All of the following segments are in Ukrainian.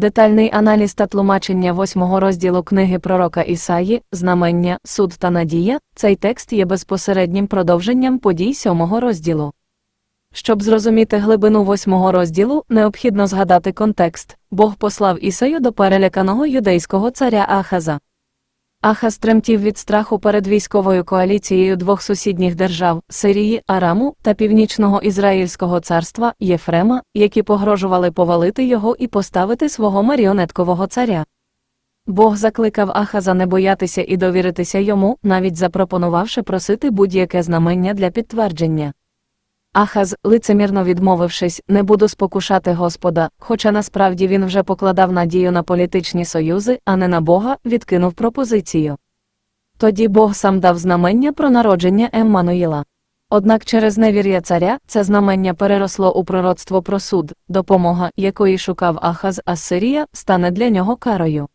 Детальний аналіз та тлумачення восьмого розділу книги пророка Ісаї, знамення, суд та надія, цей текст є безпосереднім продовженням подій сьомого розділу. Щоб зрозуміти глибину восьмого розділу, необхідно згадати контекст Бог послав Ісаю до переляканого юдейського царя Ахаза. Ахаз тремтів від страху перед військовою коаліцією двох сусідніх держав Сирії, Араму та Північного Ізраїльського царства Єфрема, які погрожували повалити його і поставити свого маріонеткового царя. Бог закликав Ахаза не боятися і довіритися йому, навіть запропонувавши просити будь-яке знамення для підтвердження. Ахаз, лицемірно відмовившись, не буду спокушати Господа, хоча насправді він вже покладав надію на політичні союзи, а не на Бога, відкинув пропозицію. Тоді Бог сам дав знамення про народження Еммануїла. Однак через невір'я царя це знамення переросло у пророцтво про суд, допомога, якої шукав Ахаз Ассирія, стане для нього карою.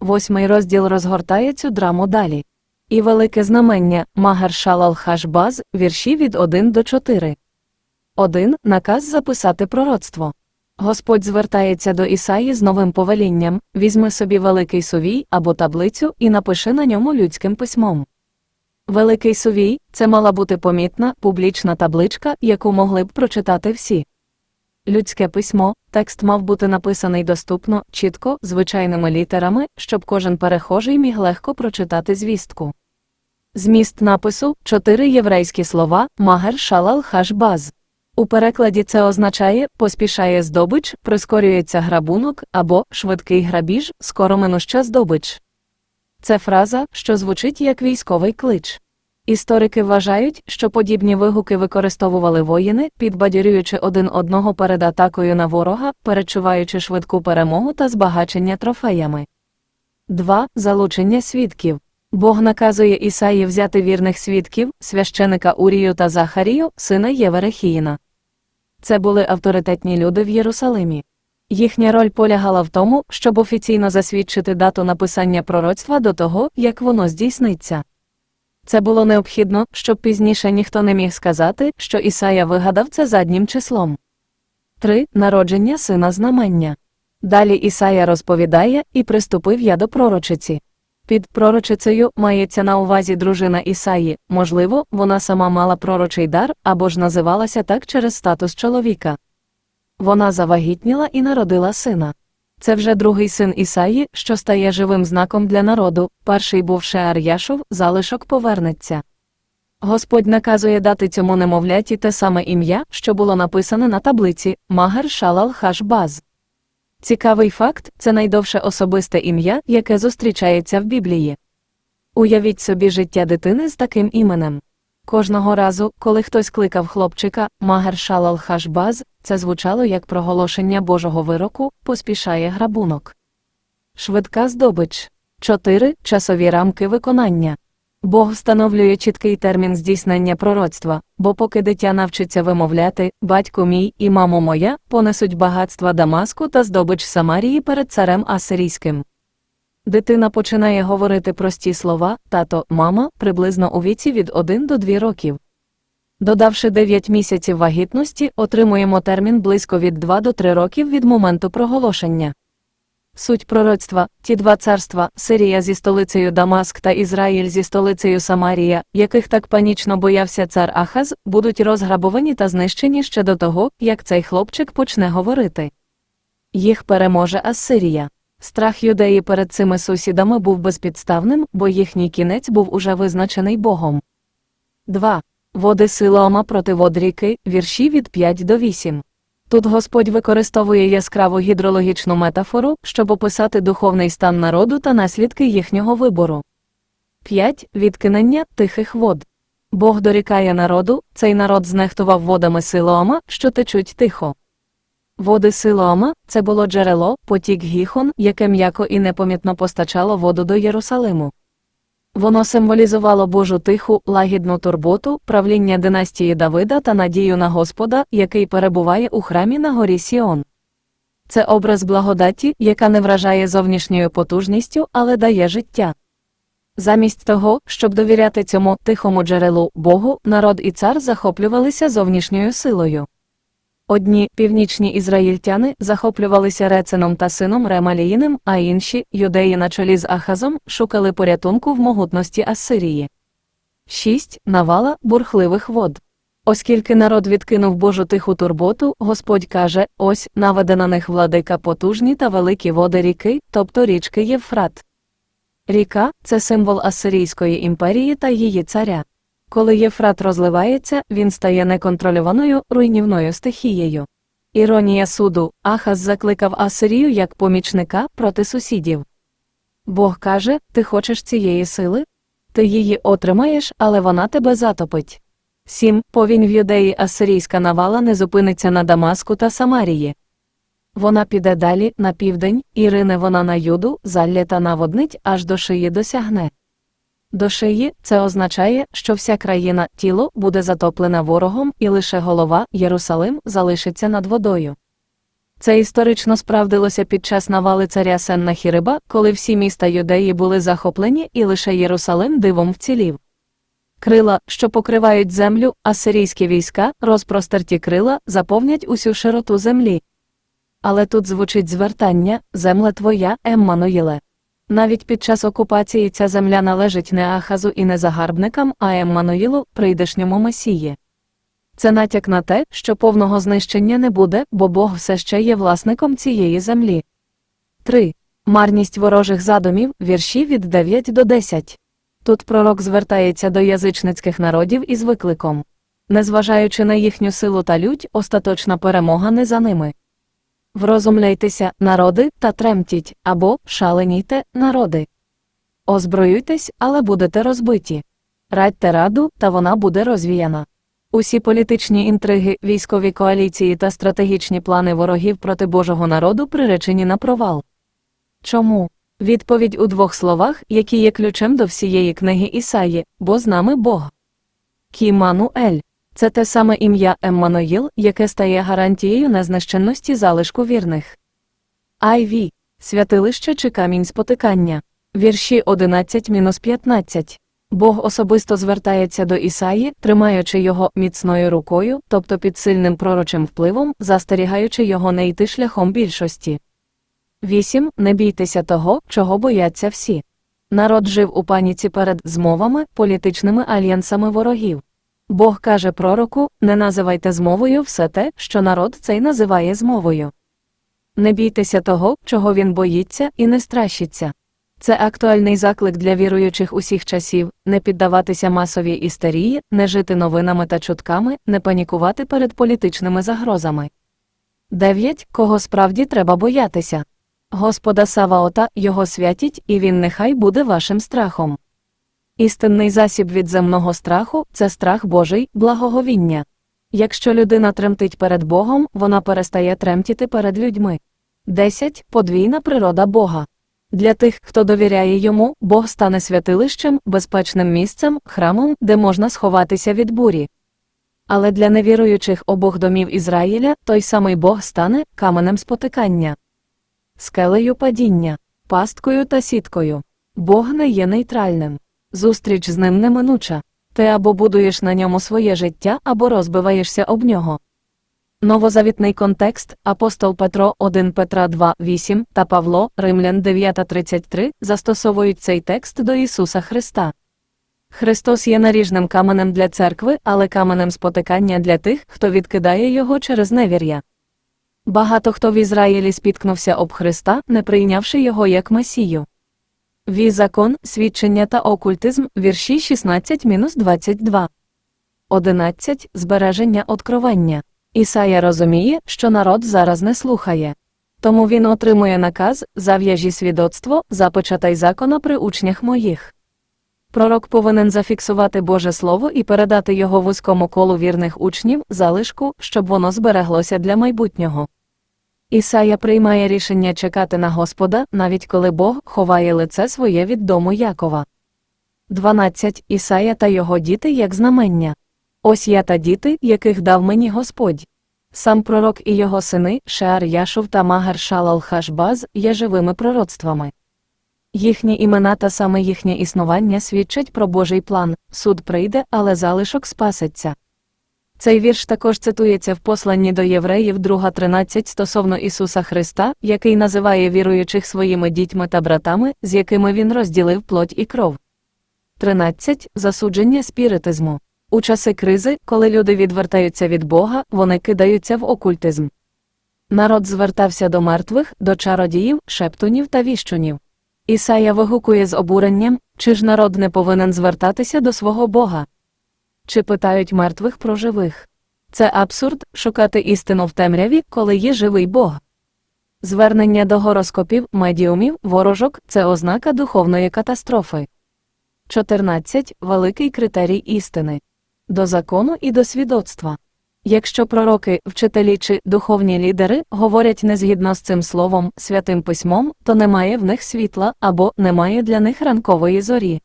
Восьмий розділ розгортає цю драму далі. І велике знамення Магер Шалал Хашбаз, вірші від 1 до 4. 1. Наказ записати пророцтво. Господь звертається до Ісаї з новим повелінням візьми собі великий сувій або таблицю і напиши на ньому людським письмом. Великий сувій це мала бути помітна, публічна табличка, яку могли б прочитати всі. Людське письмо, текст мав бути написаний доступно, чітко, звичайними літерами, щоб кожен перехожий міг легко прочитати звістку. Зміст напису чотири єврейські слова Магер Шалал Хашбаз. У перекладі це означає поспішає здобич, прискорюється грабунок або швидкий грабіж, скоро минуща здобич. Це фраза, що звучить як військовий клич. Історики вважають, що подібні вигуки використовували воїни, підбадьорюючи один одного перед атакою на ворога, перечуваючи швидку перемогу та збагачення трофеями. 2. Залучення свідків. Бог наказує Ісаї взяти вірних свідків, священика Урію та Захарію, сина Єверехіїна. Це були авторитетні люди в Єрусалимі. Їхня роль полягала в тому, щоб офіційно засвідчити дату написання пророцтва до того, як воно здійсниться. Це було необхідно, щоб пізніше ніхто не міг сказати, що Ісая вигадав це заднім числом. 3. Народження сина знамення. Далі Ісая розповідає і приступив я до пророчиці. Під пророчицею мається на увазі дружина Ісаї, можливо, вона сама мала пророчий дар або ж називалася так через статус чоловіка. Вона завагітніла і народила сина. Це вже другий син Ісаї, що стає живим знаком для народу, перший був Шеар Яшув, залишок повернеться. Господь наказує дати цьому немовляті те саме ім'я, що було написане на таблиці Магер Шалал Хашбаз. Цікавий факт це найдовше особисте ім'я, яке зустрічається в Біблії. Уявіть собі життя дитини з таким іменем. Кожного разу, коли хтось кликав хлопчика Магер Шалал Хашбаз, це звучало як проголошення Божого вироку, поспішає грабунок. Швидка здобич. 4. Часові рамки виконання. Бог встановлює чіткий термін здійснення пророцтва, бо поки дитя навчиться вимовляти, батько мій і мамо моя понесуть багатства Дамаску та здобич Самарії перед царем Асирійським. Дитина починає говорити прості слова тато, мама приблизно у віці від 1 до 2 років. Додавши 9 місяців вагітності, отримуємо термін близько від 2 до 3 років від моменту проголошення. Суть пророцтва ті два царства Сирія зі столицею Дамаск та Ізраїль зі столицею Самарія, яких так панічно боявся цар Ахаз, будуть розграбовані та знищені ще до того, як цей хлопчик почне говорити. Їх переможе Ассирія. Страх юдеї перед цими сусідами був безпідставним, бо їхній кінець був уже визначений Богом. 2. Води Силоома проти вод ріки, вірші від 5 до 8. Тут Господь використовує яскраву гідрологічну метафору, щоб описати духовний стан народу та наслідки їхнього вибору. 5. Відкинення тихих вод. Бог дорікає народу, цей народ знехтував водами Силоома, що течуть тихо. Води Силоома це було джерело, потік гіхон, яке м'яко і непомітно постачало воду до Єрусалиму. Воно символізувало Божу тиху, лагідну турботу, правління династії Давида та надію на Господа, який перебуває у храмі на горі Сіон. Це образ благодаті, яка не вражає зовнішньою потужністю, але дає життя. Замість того, щоб довіряти цьому тихому джерелу Богу, народ і цар захоплювалися зовнішньою силою. Одні північні ізраїльтяни захоплювалися Реценом та сином Ремаліїним, а інші, юдеї на чолі з Ахазом, шукали порятунку в могутності Ассирії. 6. Навала бурхливих вод. Оскільки народ відкинув Божу тиху турботу, Господь каже: ось наведе на них владика потужні та великі води ріки, тобто річки Євфрат. Ріка це символ Ассирійської імперії та її царя. Коли Єфрат розливається, він стає неконтрольованою руйнівною стихією. Іронія суду Ахаз закликав Асирію як помічника проти сусідів. Бог каже: Ти хочеш цієї сили? Ти її отримаєш, але вона тебе затопить. 7. Повінь в юдеї асирійська навала не зупиниться на Дамаску та Самарії. Вона піде далі на південь, і рине вона на юду, залє та наводнить, аж до шиї досягне. До шиї це означає, що вся країна тіло буде затоплена ворогом, і лише голова Єрусалим залишиться над водою. Це історично справдилося під час навали царя Сеннахіриба, коли всі міста юдеї були захоплені і лише Єрусалим дивом вцілів. Крила, що покривають землю, асирійські війська, розпростерті крила, заповнять усю широту землі. Але тут звучить звертання земле твоя, Еммануїле. Навіть під час окупації ця земля належить не Ахазу і не загарбникам, а Еммануїлу, прийдешньому Месії. Це натяк на те, що повного знищення не буде, бо Бог все ще є власником цієї землі. 3. Марність ворожих задумів, вірші від 9 до 10. Тут пророк звертається до язичницьких народів із викликом. Незважаючи на їхню силу та лють, остаточна перемога не за ними. Врозумляйтеся, народи, та тремтіть, або шаленійте, народи. Озброюйтесь, але будете розбиті. Радьте раду, та вона буде розвіяна. Усі політичні інтриги, військові коаліції та стратегічні плани ворогів проти Божого народу приречені на провал. Чому? Відповідь у двох словах, які є ключем до всієї книги Ісаї, бо з нами Бог. Кімануель це те саме ім'я Еммануїл, яке стає гарантією незнищенності залишку вірних. Айві святилище чи камінь спотикання. Вірші 11-15. Бог особисто звертається до Ісаї, тримаючи його міцною рукою, тобто під сильним пророчим впливом, застерігаючи його не йти шляхом більшості. 8. Не бійтеся того, чого бояться всі. Народ жив у паніці перед змовами, політичними альянсами ворогів. Бог каже пророку: не називайте змовою все те, що народ цей називає змовою. Не бійтеся того, чого він боїться, і не стращиться. Це актуальний заклик для віруючих усіх часів не піддаватися масовій істерії, не жити новинами та чутками, не панікувати перед політичними загрозами. 9. Кого справді треба боятися. Господа Саваота, його святіть, і він нехай буде вашим страхом. Істинний засіб від земного страху це страх Божий, благоговіння. Якщо людина тремтить перед Богом, вона перестає тремтіти перед людьми. 10. Подвійна природа Бога. Для тих, хто довіряє йому, Бог стане святилищем, безпечним місцем, храмом, де можна сховатися від бурі. Але для невіруючих обох домів Ізраїля той самий Бог стане каменем спотикання, скелею падіння, пасткою та сіткою. Бог не є нейтральним. Зустріч з ним неминуча. Ти або будуєш на ньому своє життя, або розбиваєшся об нього. Новозавітний контекст апостол Петро 1 Петра 2, 8 та Павло Римлян 9.33 застосовують цей текст до Ісуса Христа. Христос є наріжним каменем для церкви, але каменем спотикання для тих, хто відкидає його через невір'я. Багато хто в Ізраїлі спіткнувся об Христа, не прийнявши його як Месію. Ві закон, свідчення та окультизм, вірші 16-22. 11. Збереження откровення. Ісая розуміє, що народ зараз не слухає. Тому він отримує наказ зав'яжі свідоцтво, запечатай закона при учнях моїх. Пророк повинен зафіксувати Боже Слово і передати його вузькому колу вірних учнів, залишку, щоб воно збереглося для майбутнього. Ісая приймає рішення чекати на Господа, навіть коли Бог ховає лице своє від дому Якова. 12. Ісая та його діти як знамення. Ось я та діти, яких дав мені Господь. Сам пророк і його сини, Шеар Яшув та Магар Шалал Хашбаз, є живими пророцтвами. Їхні імена та саме їхнє існування свідчать про Божий план суд прийде, але залишок спасеться. Цей вірш також цитується в посланні до євреїв 2.13 стосовно Ісуса Христа, який називає віруючих своїми дітьми та братами, з якими він розділив плоть і кров. 13. Засудження спіритизму. У часи кризи, коли люди відвертаються від Бога, вони кидаються в окультизм. Народ звертався до мертвих, до чародіїв, шептунів та віщунів. Ісая вигукує з обуренням, чи ж народ не повинен звертатися до свого Бога? Чи питають мертвих про живих? Це абсурд шукати істину в темряві, коли є живий Бог. Звернення до гороскопів, медіумів, ворожок це ознака духовної катастрофи. 14. Великий критерій істини. До закону і до свідоцтва. Якщо пророки, вчителі чи духовні лідери говорять незгідно з цим словом, святим письмом, то немає в них світла або немає для них ранкової зорі.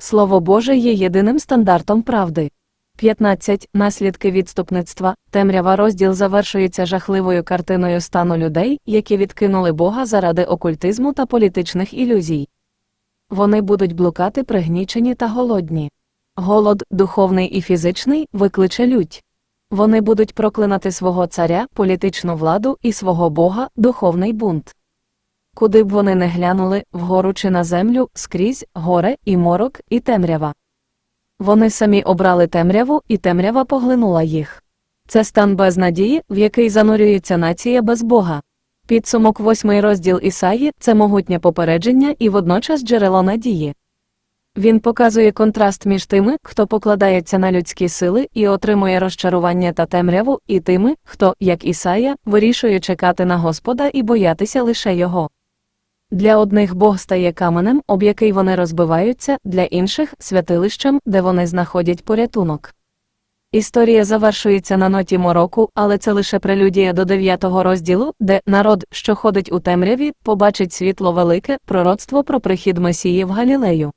Слово Боже є єдиним стандартом правди. 15. Наслідки відступництва. Темрява розділ завершується жахливою картиною стану людей, які відкинули Бога заради окультизму та політичних ілюзій. Вони будуть блукати пригнічені та голодні. Голод, духовний і фізичний, викличе лють. Вони будуть проклинати свого царя, політичну владу і свого Бога, духовний бунт. Куди б вони не глянули, вгору чи на землю, скрізь, горе, і морок, і темрява. Вони самі обрали темряву, і темрява поглинула їх. Це стан безнадії, в який занурюється нація без Бога. Підсумок восьмий розділ Ісаї це могутнє попередження і водночас джерело надії. Він показує контраст між тими, хто покладається на людські сили і отримує розчарування та темряву, і тими, хто, як Ісая, вирішує чекати на Господа і боятися лише його. Для одних Бог стає каменем, об який вони розбиваються, для інших святилищем, де вони знаходять порятунок. Історія завершується на ноті мороку, але це лише прелюдія до дев'ятого розділу, де народ, що ходить у темряві, побачить світло велике, пророцтво про прихід Месії в Галілею.